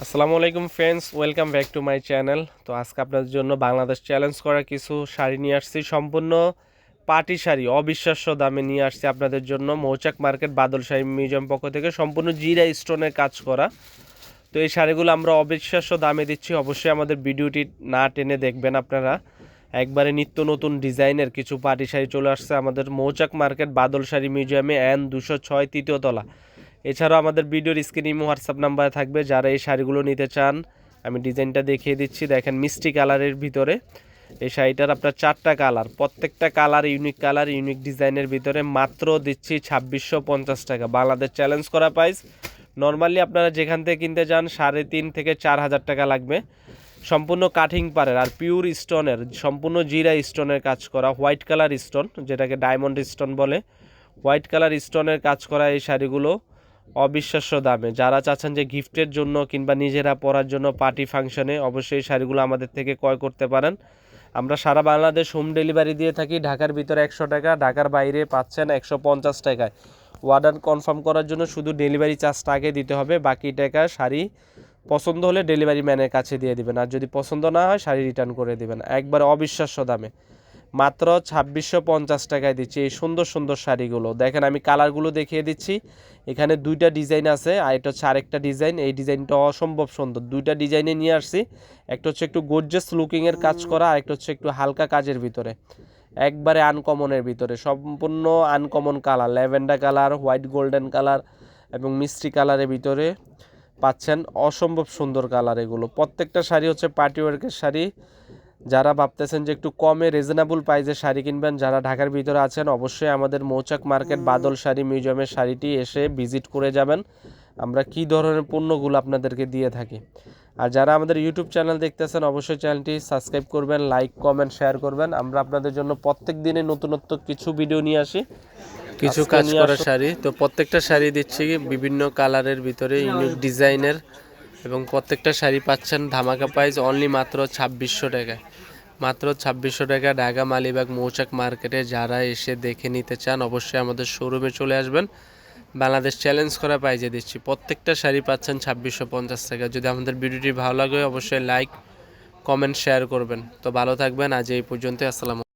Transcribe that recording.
আসসালামু আলাইকুম friends welcome back to my channel তো আজকে আপনাদের জন্য বাংলাদেশ চ্যালেঞ্জ করা কিছু শাড়ি নিয়ে আসছি। সম্পূর্ণ পার্টি শাড়ি, অবিশ্বাস্য দামে নিয়ে আসছি আপনাদের জন্য। মৌচাক মার্কেট বাদল শাড়ি মিউজিয়াম পক্ষ থেকে সম্পূর্ণ জিরা স্টোনের কাজ করা। তো এই শাড়িগুলো আমরা অবিশ্বাস্য দামে দিচ্ছি। অবশ্যই আমাদের ভিডিওটি না টেনে দেখবেন আপনারা। একবারে নিত্য নতুন ডিজাইনের কিছু পার্টি শাড়ি চলে আসছে আমাদের মৌচাক মার্কেট বাদল শাড়ি মিউজিয়ামে এন দুশো ছয় তৃতীয় তলা। এছাড়াও আমাদের ভিডিওর স্ক্রিন হোয়াটসঅ্যাপ নাম্বারে থাকবে। যারা এই শাড়িগুলো নিতে চান, আমি ডিজাইনটা দেখিয়ে দিচ্ছি। দেখেন মিষ্টি কালারের ভিতরে এই শাড়িটার আপনার চারটা কালার, প্রত্যেকটা কালার ইউনিক কালার, ইউনিক ডিজাইনের ভিতরে। মাত্র দিচ্ছি ছাব্বিশশো পঞ্চাশ টাকা। বাংলাদেশ চ্যালেঞ্জ করা প্রাইস নর্মালি আপনারা যেখান থেকে কিনতে যান, সাড়ে তিন থেকে চার হাজার টাকা লাগবে। সম্পূর্ণ কাঠিং পারের আর পিওর স্টোনের সম্পূর্ণ জিরা স্টোনের কাজ করা হোয়াইট কালার স্টোন যেটাকে ডায়মন্ড স্টোন বলে। হোয়াইট কালার স্টোনের কাজ করা এই শাড়িগুলো। অবিশ্বাস্য দামে। যারা চাচ্ছেন যে গিফটের জন্য কিংবা নিজেরা পরার জন্য পার্টি ফাংশনে অবশ্যই শাড়িগুলো আমাদের থেকে ক্রয় করতে পারেন। আমরা সারা বাংলাদেশ হোম ডেলিভারি দিয়ে থাকি। ঢাকার ভিতরে একশো টাকা, ঢাকার বাইরে পাচ্ছেন একশো পঞ্চাশ টাকায়। অর্ডার কনফার্ম করার জন্য শুধু ডেলিভারি চার্জটা আগে দিতে হবে। বাকি টাকা শাড়ি পছন্দ হলে ডেলিভারি ম্যানের কাছে দিয়ে দিবেন। আর যদি পছন্দ না হয়, শাড়ি রিটার্ন করে দিবেন। একবার অবিশ্বাস্য দামে। মাত্র ছাব্বিশশো পঞ্চাশ টাকায় দিচ্ছি এই সুন্দর সুন্দর শাড়িগুলো। দেখেন আমি কালারগুলো দেখিয়ে দিচ্ছি। এখানে দুইটা ডিজাইন আছে, আর এটা হচ্ছে আরেকটা ডিজাইন। এই ডিজাইনটা অসম্ভব সুন্দর। দুইটা ডিজাইনে নিয়ে আসছি। একটা হচ্ছে একটু গোর্জাস লুকিংয়ের কাজ করা, আর একটা হচ্ছে একটু হালকা কাজের ভিতরে। একবারে আনকমনের ভিতরে। সম্পূর্ণ uncommon colour lavender colour white golden colour এবং মিষ্টি কালারের ভিতরে পাচ্ছেন অসম্ভব সুন্দর কালার এগুলো। প্রত্যেকটা শাড়ি হচ্ছে পার্টি ওয়ার্কের শাড়ি। যারা ভাবতেছেন যে একটু কমে রিজনেবল প্রাইসে শাড়ি কিনবেন যারা ঢাকার ভিতরে আছেন অবশ্যই আমাদের মৌচাক মার্কেট বাদল শাড়ি মিউজিয়ামের শাড়িটি এসে ভিজিট করে যাবেন। আমরা কি ধরনের পণ্যগুলো আপনাদেরকে দিয়ে থাকি? আর যারা আমাদের ইউটিউব চ্যানেল দেখতেছেন অবশ্যই চ্যানেলটি সাবস্ক্রাইব করবেন লাইক কমেন্ট শেয়ার করবেন। আমরা আপনাদের জন্য প্রত্যেক দিনে নতুনত্ব কিছু ভিডিও নিয়ে আসি। কিছু কাজ করা শাড়ি। তো প্রত্যেকটা শাড়ি দিচ্ছি বিভিন্ন কালারের ভিতরে ইউনিক ডিজাইনের এবং প্রত্যেকটা শাড়ি পাচ্ছেন ধামাকা প্রাইস অনলি মাত্র ছাব্বিশশো টাকায়। মাত্র ছাব্বিশশো টাকা ঢাকা মালিবাগ মৌচাক মার্কেটে যারা এসে দেখে নিতে চান অবশ্যই আমাদের শোরুমে চলে আসবেন। বাংলাদেশ চ্যালেঞ্জ করা প্রাইজে দিচ্ছি। প্রত্যেকটা শাড়ি পাচ্ছেন ছাব্বিশশো পঞ্চাশ টাকা। যদি আমাদের ভিডিওটি ভালো লাগে অবশ্যই লাইক কমেন্ট শেয়ার করবেন। তো ভালো থাকবেন। আজ এই পর্যন্ত আসসালাম